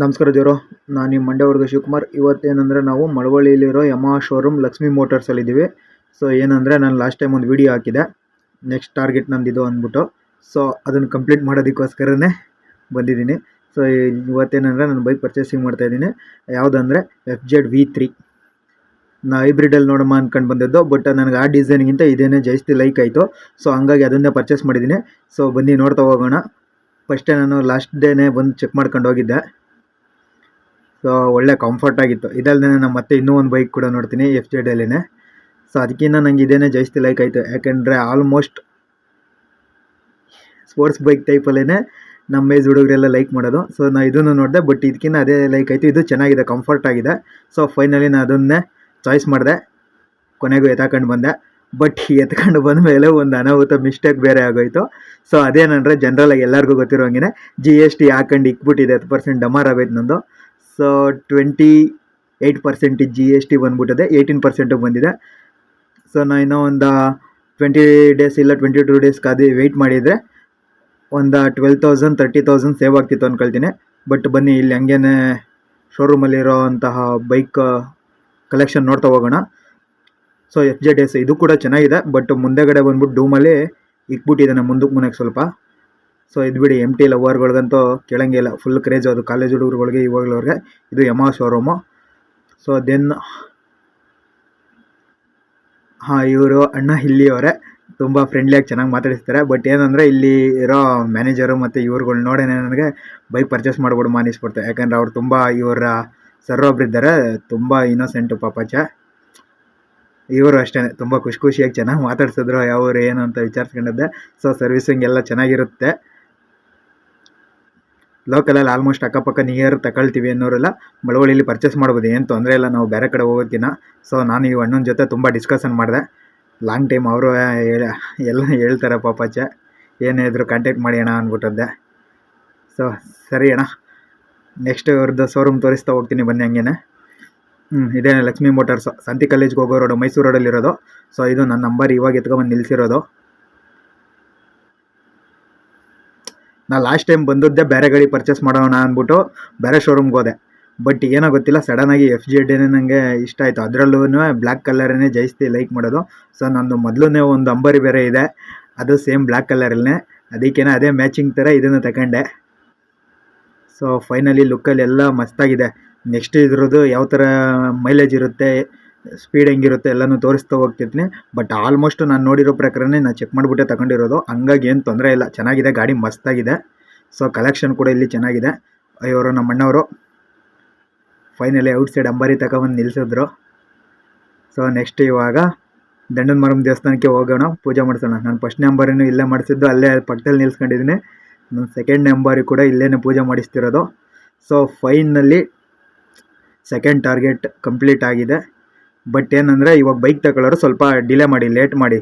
ನಮಸ್ಕಾರ ದೇವರು ನಾನು ನಿಮ್ಮ ಮಂಡ್ಯವರ್ಗ ಶಿವಕುಮಾರ್. ಇವತ್ತೇನೆಂದರೆ ನಾವು ಮಳವಳ್ಳಿಯಲ್ಲಿರೋ ಯಮಾ ಶೋರೂಮ್ ಲಕ್ಷ್ಮಿ ಮೋಟರ್ಸಲ್ಲಿದ್ದೀವಿ ಸೊ ಏನಂದರೆ ನಾನು ಲಾಸ್ಟ್ ಟೈಮ್ ಒಂದು ವಿಡಿಯೋ ಹಾಕಿದೆ. ನೆಕ್ಸ್ಟ್ ಟಾರ್ಗೆಟ್ ನಂದಿದು ಅಂದ್ಬಿಟ್ಟು. ಸೊ ಅದನ್ನು ಕಂಪ್ಲೀಟ್ ಮಾಡೋದಕ್ಕೋಸ್ಕರನೇ ಬಂದಿದ್ದೀನಿ. ಸೊ ಇವತ್ತೇನಂದರೆ ನಾನು ಬೈಕ್ ಪರ್ಚೇಸಿಂಗ್ ಮಾಡ್ತಾಯಿದ್ದೀನಿ ಯಾವುದಂದರೆ ಎಫ್ ಜೆಡ್ ವಿ ತ್ರೀ ನಾ ಹೈಬ್ರಿಡಲ್ಲಿ ನೋಡಮ್ಮ ಅಂದ್ಕೊಂಡು ಬಂದದ್ದು ಬಟ್ ನನಗೆ ಆ ಡಿಸೈನ್ಗಿಂತ ಇದೇನೇ ಜಾಸ್ತಿ ಲೈಕ್ ಆಯಿತು. ಸೊ ಹಂಗಾಗಿ ಅದನ್ನೇ ಪರ್ಚೇಸ್ ಮಾಡಿದ್ದೀನಿ. ಸೊ ಬನ್ನಿ ನೋಡ್ತಾ ಹೋಗೋಣ. ಫಸ್ಟೇ ನಾನು ಲಾಸ್ಟ್ ಡೇನೇ ಬಂದು ಚೆಕ್ ಮಾಡ್ಕೊಂಡು ಹೋಗಿದ್ದೆ. ಸೊ ಒಳ್ಳೆ ಕಂಫರ್ಟ್ ಆಗಿತ್ತು. ಇದಲ್ಲದೆ ನಾನು ಮತ್ತೆ ಇನ್ನೂ ಒಂದು ಬೈಕ್ ಕೂಡ ನೋಡ್ತೀನಿ ಎಫ್ ಜೆ ಅಲ್ಲಿನೇ ಸೊ ಅದಕ್ಕಿಂತ ನಂಗೆ ಇದೇನೇ ಜಾಸ್ತಿ ಲೈಕ್ ಆಯಿತು. ಯಾಕೆಂದರೆ ಆಲ್ಮೋಸ್ಟ್ ಸ್ಪೋರ್ಟ್ಸ್ ಬೈಕ್ ಟೈಪಲ್ಲೇ ನಮ್ಮ ಏಜ್ ಹುಡುಗರೆಲ್ಲ ಲೈಕ್ ಮಾಡೋದು. ಸೊ ನಾನು ಇದನ್ನು ನೋಡಿದೆ ಬಟ್ ಇದಕ್ಕಿಂತ ಅದೇ ಲೈಕ್ ಆಯಿತು. ಇದು ಚೆನ್ನಾಗಿದೆ ಕಂಫರ್ಟ್ ಆಗಿದೆ. ಸೊ ಫೈನಲಿ ನಾನು ಅದನ್ನೇ ಚಾಯ್ಸ್ ಮಾಡಿದೆ. ಕೊನೆಗೂ ಎತ್ತಾಕೊಂಡು ಬಂದೆ. ಬಟ್ ಎತ್ಕೊಂಡು ಬಂದ ಮೇಲೆ ಒಂದು ಅನಾಹುತ ಮಿಸ್ಟೇಕ್ ಬೇರೆ ಆಗೋಯ್ತು. ಸೊ ಅದೇನಂದರೆ ಜನರಲಾಗಿ ಎಲ್ಲರಿಗೂ ಗೊತ್ತಿರೋ ಹಂಗೆ ಜಿ ಎಸ್ ಟಿ ಹಾಕೊಂಡು ಇಕ್ಬಿಟ್ಟಿದೆ ಹತ್ತು ಪರ್ಸೆಂಟ್ ಡಮಾರ್ ಆಗೋಯ್ತು ನಂದು. Twenty eight percentage G S T ಬಂದ್ಬಿಟ್ಟಿದೆ ಏಯ್ಟೀನ್ ಪರ್ಸೆಂಟಿಗೆ ಬಂದಿದೆ. ಸೊ ನಾನು ಇನ್ನೂ ಒಂದು ಟ್ವೆಂಟಿ ಡೇಸ್ ಇಲ್ಲ ಟ್ವೆಂಟಿ ಟೂ ಡೇಸ್ ಕಾದು ವೆಯ್ಟ್ ಮಾಡಿದರೆ ಒಂದು twelve thousand thirty thousand save ಆಗ್ತಿತ್ತು ಅಂದ್ಕೊಳ್ತೀನಿ ಬಟ್ ಬನ್ನಿ, ಇಲ್ಲಿ ಹಂಗೇನೆ ಶೋರೂಮಲ್ಲಿರೋ ಅಂತಹ ಬೈಕ್ ಕಲೆಕ್ಷನ್ ನೋಡ್ತಾ ಹೋಗೋಣ. ಸೊ ಎಫ್ ಜೆಡ್ ಎಸ್ ಇದು ಕೂಡ ಚೆನ್ನಾಗಿದೆ ಬಟ್ ಮುಂದೆಗಡೆ ಬಂದ್ಬಿಟ್ಟು ಡೂಮಲ್ಲಿ ಇಕ್ಬಿಟ್ಟಿದ್ದಾನೆ, ಮುಂದಕ್ಕೆ ಮುನಕ್ಕೆ ಸ್ವಲ್ಪ. ಸೊ ಇದು ಬಿಡಿ ಎಂ ಟಿ ಲವರ್ಗಳಿಗಂತೂ ಕೇಳೋಂಗಿಲ್ಲ ಇಲ್ಲ. ಫುಲ್ ಕ್ರೇಜ್ ಅದು ಕಾಲೇಜ್ ಹುಡುಗರುಗಳಿಗೆ, ಇವಾಗಲವ್ರಿಗೆ. ಇದು ಯಮಾ ಶೋರೂಮು ಸೊ ದೆನ್ ಹಾಂ, ಇವರು ಅಣ್ಣ ಇಲ್ಲಿಯವರೇ ತುಂಬ ಫ್ರೆಂಡ್ಲಿಯಾಗಿ ಚೆನ್ನಾಗಿ ಮಾತಾಡಿಸ್ತಾರೆ. ಬಟ್ ಏನಂದರೆ, ಇಲ್ಲಿ ಇರೋ ಮ್ಯಾನೇಜರು ಮತ್ತು ಇವ್ರುಗಳು ನೋಡೇ ನನಗೆ ಬೈಕ್ ಪರ್ಚೇಸ್ ಮಾಡ್ಬಿಡು ಮಾನಿಸ್ಬಿಡ್ತು ಯಾಕಂದರೆ ಅವ್ರು ತುಂಬ ಇವರ ಸರ್ ಒಬ್ಬರಿದ್ದಾರೆ ತುಂಬ ಇನ್ನೋಸೆಂಟು ಪಾಪಾಚ ಇವರು ಅಷ್ಟೇ ತುಂಬ ಖುಷಿ ಖುಷಿಯಾಗಿ ಚೆನ್ನಾಗಿ ಮಾತಾಡ್ಸಿದ್ರು. ಯಾವ್ರು ಏನು ಅಂತ ವಿಚಾರಿಸ್ಕೊಂಡಿದ್ದೆ. ಸೊ ಸರ್ವಿಸಿಂಗ್ ಎಲ್ಲ ಚೆನ್ನಾಗಿರುತ್ತೆ. ಲೋಕಲಲ್ಲಿ ಆಲ್ಮೋಸ್ಟ್ ಅಕ್ಕಪಕ್ಕ ನಿಯರ್ ತಗೊಳ್ತೀವಿ ಅನ್ನೋರೆಲ್ಲ ಮಳವಳ್ಳಿಲಿ ಪರ್ಚೇಸ್ ಮಾಡ್ಬೋದು. ಏನು ತೊಂದರೆ ಇಲ್ಲ, ನಾವು ಬೇರೆ ಕಡೆ ಹೋಗೋದಕ್ಕಿಂತ ಸೊ ನಾನು ಈ ಅಣ್ಣನ ಜೊತೆ ತುಂಬ ಡಿಸ್ಕಷನ್ ಮಾಡಿದೆ. ಲಾಂಗ್ ಟೈಮ್ ಅವರು ಎಲ್ಲ ಹೇಳ್ತಾರೆ ಪಾಪಾಚೆ ಏನೇ ಇದ್ರು ಕಾಂಟ್ಯಾಕ್ಟ್ ಮಾಡಿ ಅಣ್ಣ ಅಂದ್ಬಿಟ್ಟದ್ದೆ. ಸೊ ಸರಿ ಅಣ್ಣ. ನೆಕ್ಸ್ಟ್ ಅವ್ರದ್ದು ಶೋರೂಮ್ ತೋರಿಸ್ತಾ ಹೋಗ್ತೀನಿ ಬನ್ನಿ ಹಂಗೇನೆ. ಹ್ಞೂ ಲಕ್ಷ್ಮಿ ಲಕ್ಷ್ಮೀ ಮೋಟರ್ಸು ಸಂತಿ ಕಾಲೇಜ್ಗೆ ಹೋಗೋ ರೋಡು ಮೈಸೂರು ರೋಡಲ್ಲಿರೋದು ಸೊ ಇದು ನನ್ನ ನಂಬರ್ ಇವಾಗ ಎತ್ಕೊಂಬಂದು ನಿಲ್ಲಿಸಿರೋದು ನಾ ಲಾಸ್ಟ್ ಟೈಮ್ ಬಂದದ್ದೇ ಬೇರೆ ಗಾಡಿ ಪರ್ಚೇಸ್ ಮಾಡೋಣ ಅಂದ್ಬಿಟ್ಟು ಬೇರೆ ಶೋರೂಮ್ಗೆ ಹೋದೆ. ಬಟ್ ಏನೋ ಗೊತ್ತಿಲ್ಲ ಸಡನ್ ಆಗಿ ಎಫ್ ಜಿ ಡಿನೇ ನನಗೆ ಇಷ್ಟ ಆಯಿತು. ಅದರಲ್ಲೂ ಬ್ಲ್ಯಾಕ್ ಕಲರನ್ನೇ ಜಾಸ್ತಿ ಲೈಕ್ ಮಾಡೋದು. ಸೊ ನಂದು ಮೊದಲನೇ ಒಂದು ಅಂಬರಿ ಬೇರೆ ಇದೆ. ಅದು ಸೇಮ್ ಬ್ಲ್ಯಾಕ್ ಕಲರಲ್ಲೇ ಅದಕ್ಕೇನೆ ಅದೇ ಮ್ಯಾಚಿಂಗ್ ಥರ ಇದನ್ನು ತಗೊಂಡೆ ಸೊ ಫೈನಲಿ ಲುಕ್ಕಲ್ಲಿ ಎಲ್ಲ ಮಸ್ತಾಗಿದೆ. ನೆಕ್ಸ್ಟ್ ಇದ್ರದ್ದು ಯಾವ ಥರ ಮೈಲೇಜ್ ಇರುತ್ತೆ? ಸ್ಪೀಡ್ ಹೆಂಗಿರುತ್ತೆ ಎಲ್ಲನೂ ತೋರಿಸ್ತಾ ಹೋಗ್ತಿದ್ನಿ. ಬಟ್ ಆಲ್ಮೋಸ್ಟ್ ನಾನು ನೋಡಿರೋ ಪ್ರಕಾರನೇ ನಾನು ಚೆಕ್ ಮಾಡಿಬಿಟ್ಟೆ ತಗೊಂಡಿರೋದು. ಹಂಗಾಗಿ ಏನು ತೊಂದರೆ ಇಲ್ಲ. ಚೆನ್ನಾಗಿದೆ, ಗಾಡಿ ಮಸ್ತಾಗಿದೆ. ಸೊ ಕಲೆಕ್ಷನ್ ಕೂಡ ಇಲ್ಲಿ ಚೆನ್ನಾಗಿದೆ. ಇವರು ನಮ್ಮ ಅಣ್ಣವರು. ಫೈನಲಿ ಔಟ್ ಸೈಡ್ ಅಂಬಾರಿ ತಗೊಂಬಂದು ನಿಲ್ಲಿಸಿದ್ರು ಸೊ ನೆಕ್ಸ್ಟ್ ಇವಾಗ ದಂಡನ ಮರಂ ದೇವಸ್ಥಾನಕ್ಕೆ ಹೋಗೋಣ. ಪೂಜೆ ಮಾಡಿಸೋಣ. ನಾನು ಫಸ್ಟ್ನೇ ಅಂಬಾರಿನೂ ಇಲ್ಲೇ ಮಾಡಿಸಿದ್ದು. ಅಲ್ಲೇ ಪಕ್ಕದಲ್ಲಿ ನಿಲ್ಸ್ಕೊಂಡಿದ್ದೀನಿ. ನಾನು ಸೆಕೆಂಡ್ ಅಂಬಾರಿ ಕೂಡ ಇಲ್ಲೇ ಪೂಜೆ ಮಾಡಿಸ್ತಿರೋದು. So finally second target complete ಆಗಿದೆ. ಬಟ್ ಏನಂದರೆ ಇವಾಗ ಬೈಕ್ ತಗೊಳ್ಳೋರು ಸ್ವಲ್ಪ ಡಿಲೇ ಮಾಡಿ ಲೇಟ್ ಮಾಡಿ.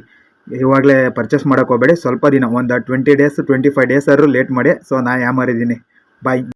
ಇವಾಗಲೇ ಪರ್ಚೇಸ್ ಮಾಡೋಕೆ ಹೋಗಬೇಡಿ. ಸ್ವಲ್ಪ ದಿನ, ಒಂದು twenty days twenty five days ಆದರೂ ಲೇಟ್ ಮಾಡಿ. ಸೊ ನಾ ಯಾಮಾರಿದ್ದೀನಿ. ಬಾಯ್